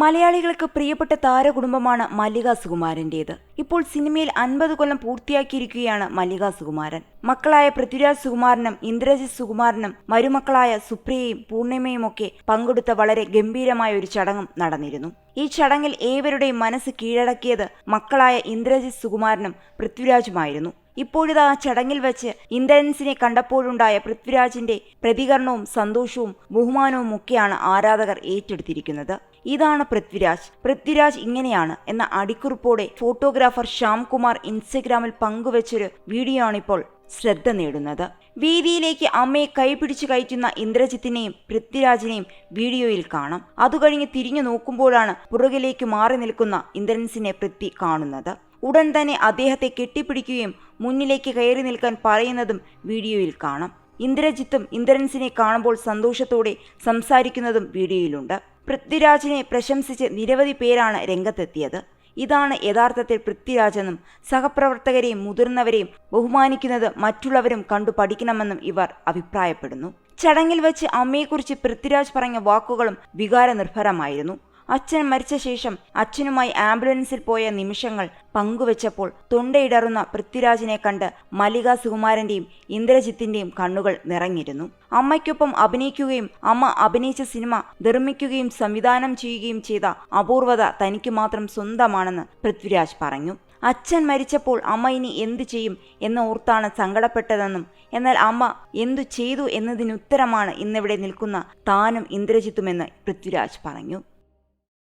മലയാളികൾക്ക് പ്രിയപ്പെട്ട താരകുടുംബമാണ് മല്ലിക സുകുമാരന്റേത് ഇപ്പോൾ സിനിമയിൽ അൻപത് കൊല്ലം പൂർത്തിയാക്കിയിരിക്കുകയാണ് മല്ലിക സുകുമാരൻ. മക്കളായ പൃഥ്വിരാജ് സുകുമാരനും ഇന്ദ്രജിത് സുകുമാരനും മരുമക്കളായ സുപ്രിയയും പൂർണിമയും ഒക്കെ പങ്കെടുത്ത വളരെ ഗംഭീരമായ ഒരു ചടങ്ങും നടന്നിരുന്നു. ഈ ചടങ്ങിൽ ഏവരുടെയും മനസ്സ് കീഴടക്കിയത് മക്കളായ ഇന്ദ്രജിത് സുകുമാരനും പൃഥ്വിരാജുമായിരുന്നു. ഇപ്പോഴിതാ ചടങ്ങിൽ വെച്ച് ഇന്ദ്രൻസിനെ കണ്ടപ്പോഴുണ്ടായ പൃഥ്വിരാജിന്റെ പ്രതികരണവും സന്തോഷവും ബഹുമാനവും ഒക്കെയാണ് ആരാധകർ ഏറ്റെടുത്തിരിക്കുന്നത്. ഇതാണ് പൃഥ്വിരാജ്. പൃഥ്വിരാജ് ഇങ്ങനെയാണ് എന്ന അടിക്കുറിപ്പോടെ ഫോട്ടോഗ്രാഫർ ശ്യാംകുമാർ ഇൻസ്റ്റഗ്രാമിൽ പങ്കുവച്ചൊരു വീഡിയോ ആണിപ്പോൾ ശ്രദ്ധ നേടുന്നത്. വീതിയിലേക്ക് അമ്മയെ കൈപിടിച്ചു കയറ്റുന്ന ഇന്ദ്രജിത്തിനെയും പൃഥ്വിരാജിനെയും വീഡിയോയിൽ കാണാം. അതുകഴിഞ്ഞ് തിരിഞ്ഞു നോക്കുമ്പോഴാണ് പുറകിലേക്ക് മാറി നിൽക്കുന്ന ഇന്ദ്രൻസിനെ പൃഥ്വി കാണുന്നത്. ഉടൻ തന്നെ അദ്ദേഹത്തെ കെട്ടിപ്പിടിക്കുകയും മുന്നിലേക്ക് കയറി നിൽക്കാൻ പറയുന്നതും വീഡിയോയിൽ കാണാം. ഇന്ദ്രജിത്തും ഇന്ദ്രൻസിനെ കാണുമ്പോൾ സന്തോഷത്തോടെ സംസാരിക്കുന്നതും വീഡിയോയിലുണ്ട്. പൃഥ്വിരാജിനെ പ്രശംസിച്ച് നിരവധി പേരാണ് രംഗത്തെത്തിയത്. ഇതാണ് യഥാർത്ഥത്തിൽ പൃഥ്വിരാജെന്നും സഹപ്രവർത്തകരെയും മുതിർന്നവരെയും ബഹുമാനിക്കുന്നത് മറ്റുള്ളവരും കണ്ടു പഠിക്കണമെന്നും ഇവർ അഭിപ്രായപ്പെടുന്നു. ചടങ്ങിൽ വെച്ച് അമ്മയെക്കുറിച്ച് പൃഥ്വിരാജ് പറഞ്ഞ വാക്കുകളും വികാരനിർഭരമായിരുന്നു. അച്ഛൻ മരിച്ച ശേഷം അച്ഛനുമായി ആംബുലൻസിൽ പോയ നിമിഷങ്ങൾ പങ്കുവച്ചപ്പോൾ തൊണ്ടയിടറുന്ന പൃഥ്വിരാജിനെ കണ്ട് മല്ലിക സുകുമാരന്റെയും ഇന്ദ്രജിത്തിന്റെയും കണ്ണുകൾ നിറഞ്ഞിരുന്നു. അമ്മയ്ക്കൊപ്പം അഭിനയിക്കുകയും അമ്മ അഭിനയിച്ച സിനിമ നിർമ്മിക്കുകയും സംവിധാനം ചെയ്യുകയും ചെയ്ത അപൂർവത തനിക്ക് മാത്രം സ്വന്തമാണെന്ന് പൃഥ്വിരാജ് പറഞ്ഞു. അച്ഛൻ മരിച്ചപ്പോൾ അമ്മ ഇനി എന്തു ചെയ്യും എന്ന ഓർത്താണ് സങ്കടപ്പെട്ടതെന്നും എന്നാൽ അമ്മ എന്തു ചെയ്തു എന്നതിനുത്തരമാണ് ഇന്നിവിടെ നിൽക്കുന്ന താനും ഇന്ദ്രജിത്തുമെന്ന് പൃഥ്വിരാജ് പറഞ്ഞു.